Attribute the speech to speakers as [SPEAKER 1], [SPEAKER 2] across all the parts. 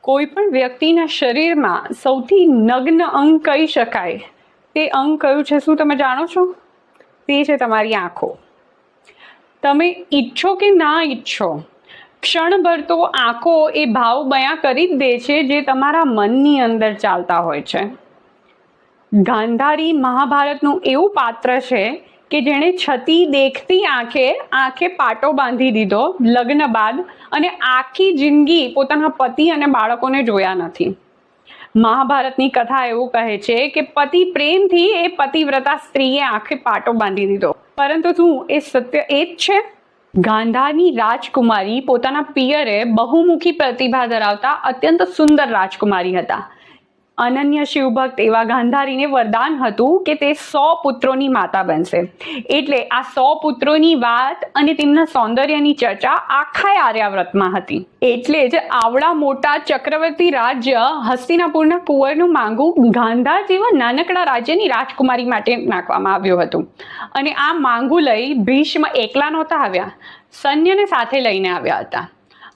[SPEAKER 1] કોઈ પણ વ્યક્તિના શરીરમાં સૌથી નગ્ન અંગ કહી શકાય? તે અંગ કયું છે? શું તમે જાણો છો? તે છે તમારી આંખો. તમે ઈચ્છો કે ના ઈચ્છો, ક્ષણભર તો આંખો એ ભાવ બયા કરી જ દે છે જે તમારા મનની અંદર ચાલતા હોય છે. ગાંધારી મહાભારતનું એવું પાત્ર છે કે જેણે છતી દેખતી આંખે આંખે પાટો બાંધી દીધો લગ્ન બાદ અને આખી જિંદગી પોતાના પતિ અને બાળકોને જોયા નથી. મહાભારતની કથા એવું કહે છે કે પતિ પ્રેમથી એ પતિવ્રતા સ્ત્રીએ આંખે પાટો બાંધી દીધો. પરંતુ શું એ સત્ય એ જ છે? ગાંધારની રાજકુમારી પોતાના પિયરે બહુમુખી પ્રતિભા ધરાવતા અત્યંત સુંદર રાજકુમારી હતા. અનન્ય શિવભક્ત એવા ગાંધારીને વરદાન હતું કે તે સો પુત્રોની માતા બનશે. એટલે આ સો પુત્રોની વાત અને તેમના સૌંદર્યની ચર્ચા આખા આર્યાવ્રતમાં હતી. એટલે જ આવડા મોટા ચક્રવર્તી રાજ્ય હસ્તિનાપુરના કુંવરનું માંગુ ગાંધાર જેવા નાનકડા રાજ્યની રાજકુમારી માટે નાખવામાં આવ્યું હતું. અને આ માંગુ લઈ ભીષ્મ એકલા નહોતા આવ્યા. સૈન્યને સાથે લઈને આવ્યા હતા.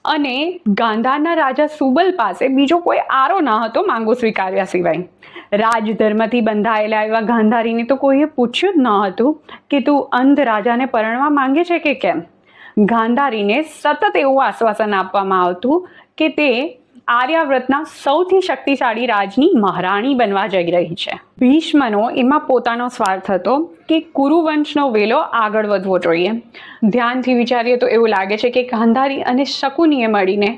[SPEAKER 1] અને ગાંધારના રાજા સુબલ પાસે બીજો કોઈ આરો ન હતો માંગો સ્વીકાર્યા સિવાય. રાજધર્મથી બંધાયેલા એવા ગાંધારીને તો કોઈએ પૂછ્યું જ ન હતું કે તું અંધ રાજાને પરણવા માંગે છે કે કેમ? ગાંધારીને સતત એવું આશ્વાસન આપવામાં આવતું કે તે આર્યાવ્રતના સૌથી શક્તિશાળી રાજની મહારાણી બનવા જઈ રહી છે. ભીષ્મનો એમાં પોતાનો સ્વાર્થ હતો કે કુરુવંશનો વેલો આગળ વધવો જોઈએ. ધ્યાનથી વિચારીએ તો એવું લાગે છે કે ગાંધારી અને શકુનીએ મળીને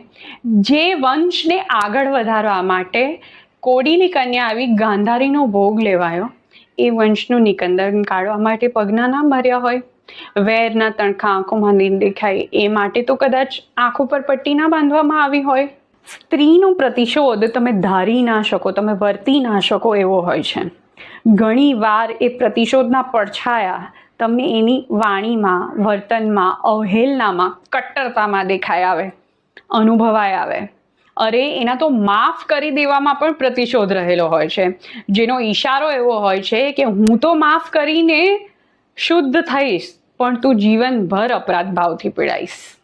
[SPEAKER 1] જે વંશને આગળ વધારવા માટે કોડીની કન્યા આવી ગાંધારીનો ભોગ લેવાયો, એ વંશનું નિકંદન કાઢવા માટે પગના ના ભર્યા હોય. વેરના તણખા આંખોમાં નીર દેખાય એ માટે તો કદાચ આંખો પર પટ્ટી ના બાંધવામાં આવી હોય. સ્ત્રીનો પ્રતિશોધ તમે ધારી ના શકો, તમે વર્તી ના શકો એવો હોય છે. ઘણી વાર એ પ્રતિશોધના પડછાયા તમને એની વાણીમાં, વર્તનમાં, અવહેલનામાં, કટ્ટરતામાં દેખાય આવે અનુભવાય આવે. અરે, એના તો માફ કરી દેવામાં પણ પ્રતિશોધ રહેલો હોય છે. જેનો ઈશારો એવો હોય છે કે હું તો માફ કરીને શુદ્ધ થઈશ, પણ તું જીવનભર અપરાધ ભાવથી પીડાઈશ.